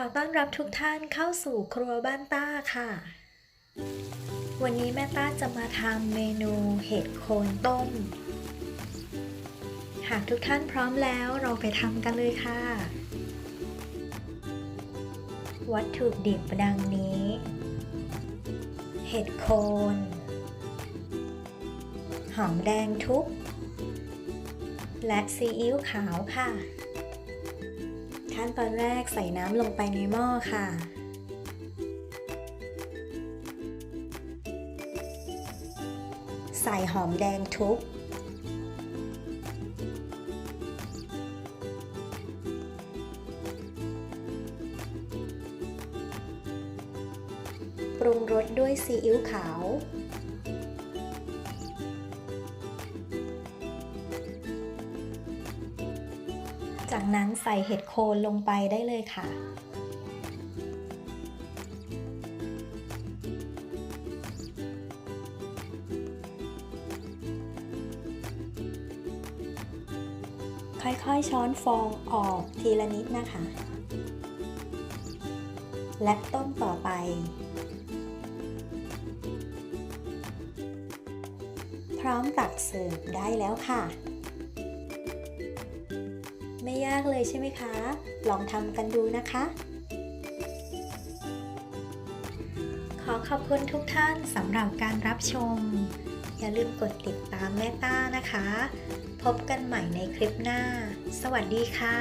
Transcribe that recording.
ขอต้อนรับทุกท่านเข้าสู่ครัวบ้านต้าค่ะ วันนี้แม่ต้าจะมาทำเมนูเห็ดโคนต้ม หากทุกท่านพร้อมแล้วเราไปทำกันเลยค่ะ วัตถุดิบดังนี้ เห็ดโคน หอมแดงทุบและซีอิ๊วขาวค่ะ ขั้นตอนแรกใส่น้ำลงไปในหม้อค่ะ ใส่หอมแดงทุบ ปรุงรสด้วยซีอิ๊วขาว จากนั้นใส่เห็ดโคนลงไปได้เลยค่ะ ค่อยๆช้อนฟองออกทีละนิดนะคะ และต้มต่อไปพร้อมตักเสิร์ฟได้แล้วค่ะ ไม่ยากเลยใช่ไหมคะ ลองทำกันดูนะคะ ขอขอบคุณทุกท่านสำหรับการรับชม อย่าลืมกดติดตามแม่ต้านะคะ พบกันใหม่ในคลิปหน้า สวัสดีค่ะ